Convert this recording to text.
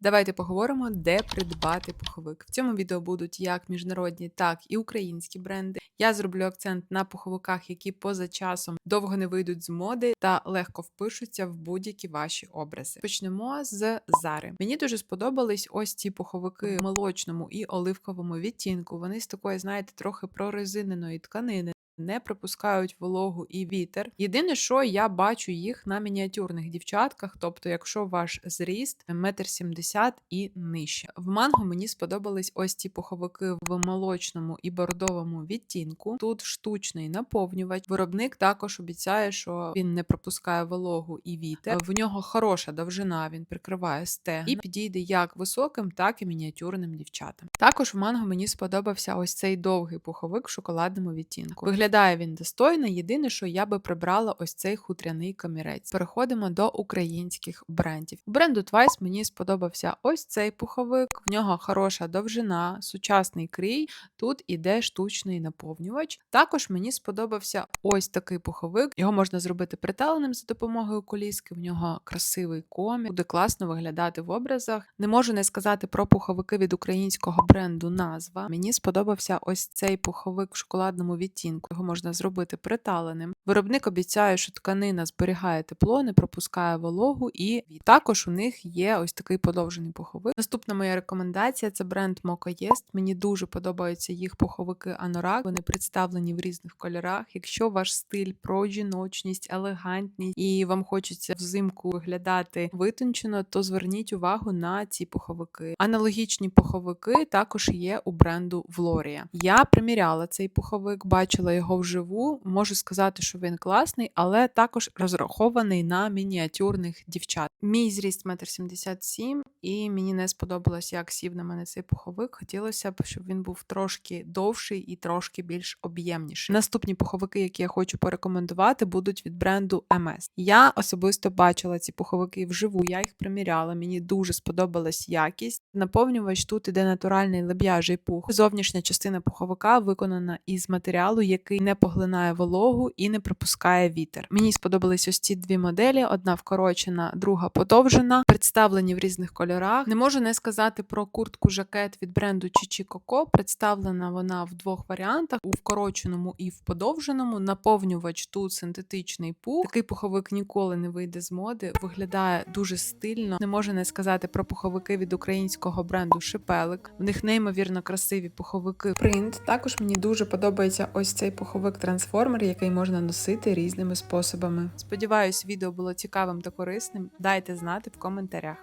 Давайте поговоримо, де придбати пуховик. В цьому відео будуть як міжнародні, так і українські бренди. Я зроблю акцент на пуховиках, які поза часом довго не вийдуть з моди та легко впишуться в будь-які ваші образи. Почнемо з Зари. Мені дуже сподобались ось ці пуховики в молочному і оливковому відтінку. Вони з такої, знаєте, трохи прорезиненої тканини. Не пропускають вологу і вітер. Єдине, що я бачу їх на мініатюрних дівчатках, тобто, якщо ваш зріст метр сімдесят і нижче. В манго мені сподобались ось ці пуховики в молочному і бордовому відтінку. Тут штучний наповнювач. Виробник також обіцяє, що він не пропускає вологу і вітер. В нього хороша довжина, він прикриває стегна і підійде як високим, так і мініатюрним дівчатам. Також в манго мені сподобався ось цей довгий пуховик в шоколадному відтінку. Виглядає він достойно. Єдине, що я би прибрала ось цей хутряний камірець. Переходимо до українських брендів. У бренду Twice мені сподобався ось цей пуховик. В нього хороша довжина, сучасний крій. Тут іде штучний наповнювач. Також мені сподобався ось такий пуховик. Його можна зробити приталеним за допомогою коліски. В нього красивий комір, буде класно виглядати в образах. Не можу не сказати про пуховики від українського бренду. Назва мені сподобався ось цей пуховик в шоколадному відтінку. Його можна зробити приталеним. Виробник обіцяє, що тканина зберігає тепло, не пропускає вологу, і також у них є ось такий подовжений пуховик. Наступна моя рекомендація це бренд Mocha Мені дуже подобаються їх пуховики Anorak. Вони представлені в різних кольорах. Якщо ваш стиль про жіночність, елегантність і вам хочеться взимку виглядати витончено, то зверніть увагу на ці пуховики. Аналогічні пуховики також є у бренду Vloria. Я приміряла цей пуховик, бачила його вживу. Можу сказати, що він класний, але також розрахований на мініатюрних дівчат. Мій зріст 1,77 м, і мені не сподобалось, як сів на мене цей пуховик. Хотілося б, щоб він був трошки довший і трошки більш об'ємніший. Наступні пуховики, які я хочу порекомендувати, будуть від бренду MS. Я особисто бачила ці пуховики вживу, я їх приміряла. Мені дуже сподобалась якість. Наповнювач тут іде натуральний леб'яжий пух. Зовнішня частина пуховика виконана із матеріалу, який не поглинає вологу і не пропускає вітер. Мені сподобались ось ці дві моделі: одна вкорочена, друга подовжена, представлені в різних кольорах. Не можу не сказати про куртку жакет від бренду Chichi Coco. Представлена вона в двох варіантах: у вкороченому і в подовженому. Наповнювач тут синтетичний пух. Такий пуховик ніколи не вийде з моди. Виглядає дуже стильно. Не можу не сказати про пуховики від українського бренду Шипелик. В них неймовірно красиві пуховики. Принт також мені дуже подобається ось цей пуховик трансформер, який можна носити різними способами. Сподіваюсь, відео було цікавим та корисним. Дайте знати в коментарях.